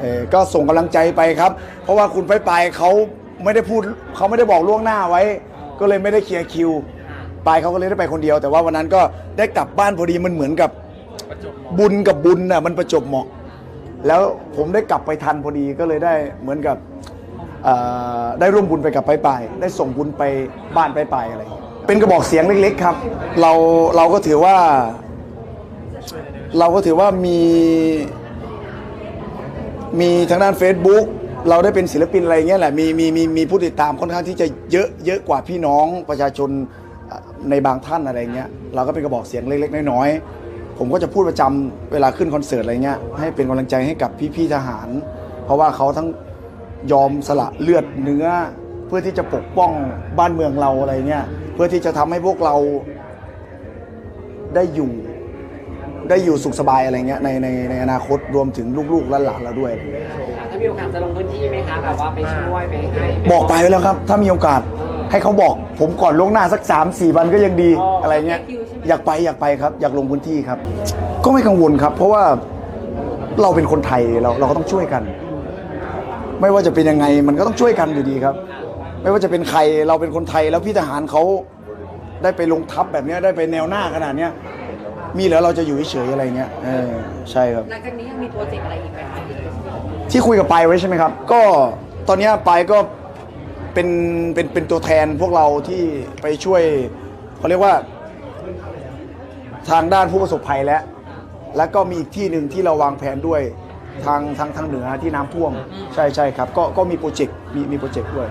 เออก็ส่งกำลังใจไปครับ เพราะว่าคุณไปไปเขาไม่ได้พูดเขาไม่ได้บอกล่วงหน้าไว้ ก็เลยไม่ได้เคลียร์คิวไปายเขาก็เลยได้ไปคนเดียว แต่ว่าวันนั้นก็ได้กลับบ้านพอดีมันเหมือนกับบุญกับบุญน่ะมันประจบเหมาะ แล้วผมได้กลับไปทันพอดีก็เลยได้เหมือนกับเอ่อได้ร่วมบุญไปกับไปไปได้ส่งบุญไปบ้านไปไปอะไรอย่างเงี้ยเป็นกระบอกเสียงเล็ก ๆ ครับ เราเราก็ถือว่า เราก็ถือว่ามี มีทางด้าน Facebook เราได้เป็นศิลปินอะไรเงี้ยแหละมีมีมีมีผู้ติดตามค่อนข้างที่จะเยอะเยอะกว่าพี่น้องประชาชนในบางท่านอะไรเงี้ยเราก็เป็นกระบอกเสียงเล็กๆน้อยๆผมก็จะพูดประจำเวลาขึ้นคอนเสิร์ตอะไรเงี้ยให้เป็นกำลังใจให้กับพี่ๆทหาร เพราะว่าเขาทั้งยอมสละเลือดเนื้อ เพื่อที่จะปกป้องบ้านเมืองเราอะไรเงี้ยเพื่อที่จะทำให้พวกเราได้อยู่ ได้อยู่สุขสบายอะไรเงี้ยในในในอนาคตรวมถึงลูกๆและหลานเราด้วย ถ้ามีโอกาสจะลงพื้นที่ไหมคะแบบว่าไปช่วยไปให้บอกไปไว้แล้วครับ ถ้ามีโอกาสให้เขาบอก ผมก่อนล่วงหน้าสัก 3 4 วันก็ยังดีอะไรเงี้ยอยากไปอยากไปครับ อยากลงพื้นที่ครับ ก็ไม่กังวลครับ เพราะว่าเราเป็นคนไทยเราเราก็ต้องช่วยกัน ไม่ว่าจะเป็นยังไงมันก็ต้องช่วยกันอยู่ดีครับ ไม่ว่าจะเป็นใครเราเป็นคนไทยแล้วพี่ทหารเขาได้ไปลงทัพแบบเนี้ยได้ไปแนวหน้าขนาดเนี้ย มีเหรอเราจะอยู่เฉยๆอะไรเงี้ยเออใช่ครับ หลังจากนี้ยังมีโปรเจกต์อะไรอีกไหมคะที่คุยกับปายไว้ใช่ไหมครับ ก็ตอนเนี้ยปายก็เป็นเป็นเป็นตัวแทนพวกเราที่ไปช่วยเขาเรียกว่า ทางด้านผู้ประสบภัยแล้ว แล้วก็มีอีกที่หนึ่งที่เราวางแผนด้วยทางทางทางเหนือที่น้ำท่วม ใช่ใช่ครับ ก็ก็มีโปรเจกต์มีมีโปรเจกต์ด้วย